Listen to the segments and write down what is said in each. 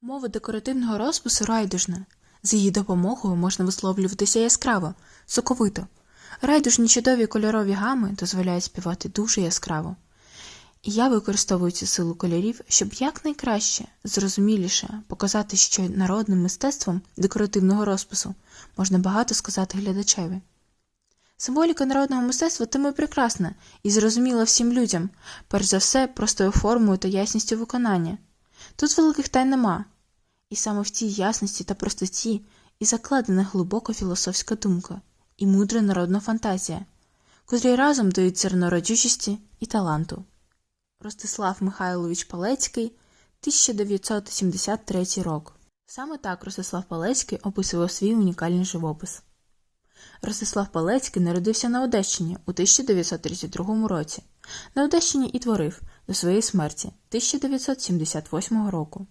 Мова декоративного розпису райдужна. З її допомогою можна висловлюватися яскраво, соковито. Райдужні чудові кольорові гами дозволяють співати дуже яскраво. І я використовую цю силу кольорів, щоб якнайкраще, зрозуміліше показати, що народним мистецтвом декоративного розпису можна багато сказати глядачеві. Символіка народного мистецтва тим і прекрасна і зрозуміла всім людям, перш за все, простою формою та ясністю виконання. Тут великих тайн нема. І саме в цій ясності та простоті і закладена глибока філософська думка і мудра народна фантазія, котрі разом дають зерно родючості і таланту. Ростислав Михайлович Палецький, 1973 рок. Саме так Ростислав Палецький описував свій унікальний живопис. Ростислав Палецький народився на Одещині у 1932 році. На Одещині і творив до своєї смерті 1978 року.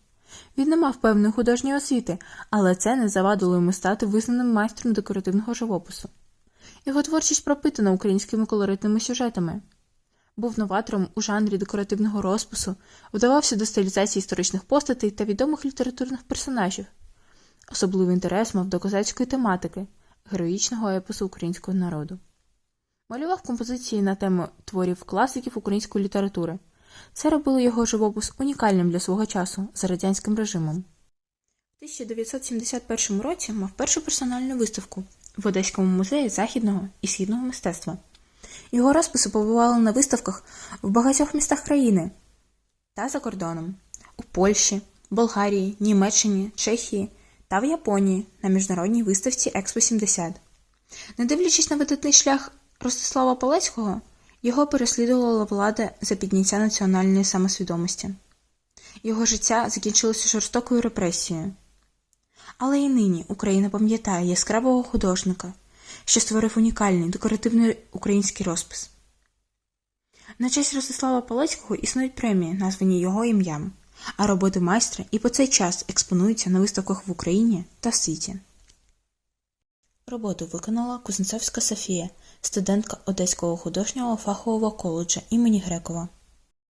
Він не мав певної художньої освіти, але це не завадило йому стати визнаним майстром декоративного живопису. Його творчість пропитана українськими колоритними сюжетами. Був новатором у жанрі декоративного розпису, вдавався до стилізації історичних постатей та відомих літературних персонажів. Особливий інтерес мав до козацької тематики, героїчного епосу українського народу. Малював композиції на тему творів класиків української літератури. Це робило його живопис унікальним для свого часу за радянським режимом. У 1971 році мав першу персональну виставку в Одеському музеї західного і східного мистецтва. Його розписи побували на виставках в багатьох містах країни та за кордоном у Польщі, Болгарії, Німеччині, Чехії та в Японії на міжнародній виставці Експо 70. Не дивлячись на видатний шлях Ростислава Палецького, його переслідувала влада за підняття національної самосвідомості. Його життя закінчилося жорстокою репресією. Але і нині Україна пам'ятає яскравого художника, що створив унікальний декоративний український розпис. На честь Ростислава Палецького існують премії, названі його ім'ям, а роботи майстра і по цей час експонуються на виставках в Україні та світі. Роботу виконала Кузнецовська Софія, студентка Одеського художнього фахового коледжу імені Грекова.